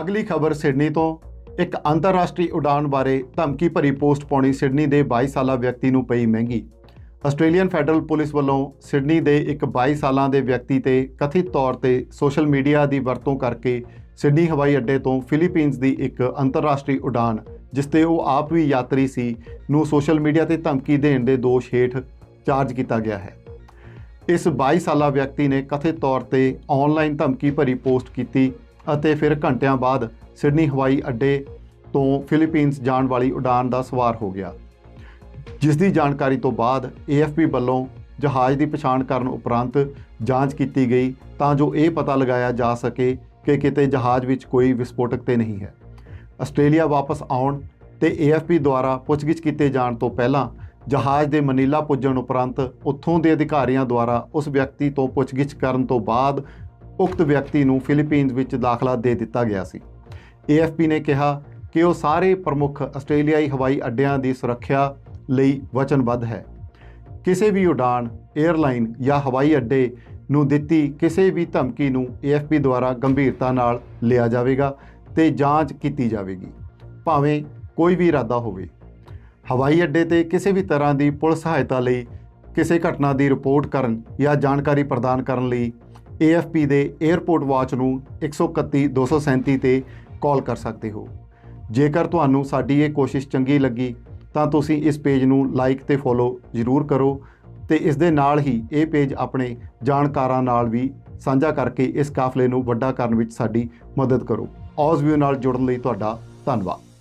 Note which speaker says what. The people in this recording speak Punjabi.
Speaker 1: ਅਗਲੀ ਖਬਰ ਸਿਡਨੀ ਤੋਂ। ਇੱਕ ਅੰਤਰਰਾਸ਼ਟਰੀ ਉਡਾਨ ਬਾਰੇ ਧਮਕੀ ਭਰੀ ਪੋਸਟ ਪਾਉਣੀ ਸਿਡਨੀ ਦੇ 22 ਸਾਲਾ ਵਿਅਕਤੀ ਨੂੰ ਪਈ ਮਹਿੰਗੀ। ਆਸਟ੍ਰੇਲੀਅਨ ਫੈਡਰਲ ਪੁਲਿਸ ਵੱਲੋਂ ਸਿਡਨੀ ਦੇ ਇੱਕ 22 ਸਾਲਾਂ ਦੇ ਵਿਅਕਤੀ ਤੇ ਕਥਿਤ ਤੌਰ ਤੇ ਸੋਸ਼ਲ ਮੀਡੀਆ ਦੀ ਵਰਤੋਂ ਕਰਕੇ ਸਿਡਨੀ ਹਵਾਈ ਅੱਡੇ ਤੋਂ ਫਿਲੀਪੀਨਸ ਦੀ ਇੱਕ ਅੰਤਰਰਾਸ਼ਟਰੀ ਉਡਾਨ ਜਿਸ ਤੇ ਉਹ ਆਪ ਵੀ ਯਾਤਰੀ ਸੀ, ਨੂੰ ਸੋਸ਼ਲ ਮੀਡੀਆ ਤੇ ਧਮਕੀ ਦੇਣ ਦੇ ਦੋਸ਼ ਹੇਠ ਚਾਰਜ ਕੀਤਾ ਗਿਆ ਹੈ। ਇਸ 22 ਸਾਲਾ ਵਿਅਕਤੀ ਨੇ ਕਥਿਤ ਤੌਰ ਤੇ ਆਨਲਾਈਨ ਧਮਕੀ ਭਰੀ ਪੋਸਟ ਕੀਤੀ ਅਤੇ ਫਿਰ ਘੰਟਿਆਂ ਬਾਅਦ ਸਿਡਨੀ ਹਵਾਈ ਅੱਡੇ ਤੋਂ ਫਿਲੀਪੀਨਸ ਜਾਣ ਵਾਲੀ ਉਡਾਨ ਦਾ ਸਵਾਰ ਹੋ ਗਿਆ। ਜਿਸ ਦੀ ਜਾਣਕਾਰੀ ਤੋਂ ਬਾਅਦ AFP ਵੱਲੋਂ ਜਹਾਜ਼ ਦੀ ਪਛਾਣ ਕਰਨ ਉਪਰੰਤ ਜਾਂਚ ਕੀਤੀ ਗਈ ਤਾਂ ਜੋ ਇਹ ਪਤਾ ਲਗਾਇਆ ਜਾ ਸਕੇ ਕਿ ਕਿਤੇ ਜਹਾਜ਼ ਵਿੱਚ ਕੋਈ ਵਿਸਫੋਟਕ ਤੇ ਨਹੀਂ ਹੈ। ਆਸਟ੍ਰੇਲੀਆ ਵਾਪਸ ਆਉਣ ਤੇ AFP ਦੁਆਰਾ ਪੁੱਛਗਿੱਛ ਕੀਤੇ ਜਾਣ ਤੋਂ ਪਹਿਲਾਂ ਜਹਾਜ਼ ਦੇ ਮਨੀਲਾ ਪੁੱਜਣ ਉਪਰੰਤ ਉੱਥੋਂ ਦੇ ਅਧਿਕਾਰੀਆਂ ਦੁਆਰਾ ਉਸ ਵਿਅਕਤੀ ਤੋਂ ਪੁੱਛਗਿੱਛ ਕਰਨ ਤੋਂ ਬਾਅਦ ਉਕਤ ਵਿਅਕਤੀ ਨੂੰ ਫਿਲੀਪੀਨਜ਼ ਵਿੱਚ ਦਾਖਲਾ ਦੇ ਦਿੱਤਾ ਗਿਆ ਸੀ। AFP ਨੇ ਕਿਹਾ ਕਿ ਉਹ ਸਾਰੇ ਪ੍ਰਮੁੱਖ ਆਸਟ੍ਰੇਲੀਆਈ ਹਵਾਈ ਅੱਡਿਆਂ ਦੀ ਸੁਰੱਖਿਆ ਲਈ ਵਚਨਬੱਧ ਹੈ। ਕਿਸੇ ਵੀ ਉਡਾਨ 에ਅਰਲਾਈਨ ਜਾਂ ਹਵਾਈ ਅੱਡੇ ਨੂੰ ਦਿੱਤੀ ਕਿਸੇ ਵੀ ਧਮਕੀ ਨੂੰ AFP ਦੁਆਰਾ ਗੰਭੀਰਤਾ ਨਾਲ ਲਿਆ ਜਾਵੇਗਾ ਤੇ ਜਾਂਚ ਕੀਤੀ ਜਾਵੇਗੀ, ਭਾਵੇਂ ਕੋਈ ਵੀ ਇਰਾਦਾ ਹੋਵੇ। ਹਵਾਈ ਅੱਡੇ ਤੇ ਕਿਸੇ ਵੀ ਤਰ੍ਹਾਂ ਦੀ ਪੁਲਿਸ ਸਹਾਇਤਾ ਲਈ ਕਿਸੇ ਘਟਨਾ ਦੀ ਰਿਪੋਰਟ ਕਰਨ ਜਾਂ ਜਾਣਕਾਰੀ ਪ੍ਰਦਾਨ ਕਰਨ ਲਈ AFP ਦੇ 에ਅਰਪੋਰਟ ਵਾਚ ਨੂੰ 131 237 ਤੇ ਕਾਲ ਕਰ ਸਕਦੇ ਹੋ। ਜੇਕਰ ਤੁਹਾਨੂੰ ਸਾਡੀ ਇਹ ਕੋਸ਼ਿਸ਼ ਚੰਗੀ ਲੱਗੀ, ਤਾਂ ਤੁਸੀਂ ਇਸ ਪੇਜ ਨੂੰ ਲਾਈਕ ਤੇ ਫੋਲੋ ਜ਼ਰੂਰ ਕਰੋ ਤੇ ਇਸ ਦੇ ਨਾਲ ਹੀ ਇਹ ਪੇਜ ਆਪਣੇ ਜਾਣਕਾਰਾਂ ਨਾਲ ਵੀ ਸਾਂਝਾ ਕਰਕੇ ਇਸ ਕਾਫਲੇ ਨੂੰ ਵੱਡਾ ਕਰਨ ਵਿੱਚ ਸਾਡੀ ਮਦਦ ਕਰੋ। ਔਜ਼ ਵਿਊ ਨਾਲ ਜੁੜਨ ਲਈ ਤੁਹਾਡਾ ਧੰਨਵਾਦ।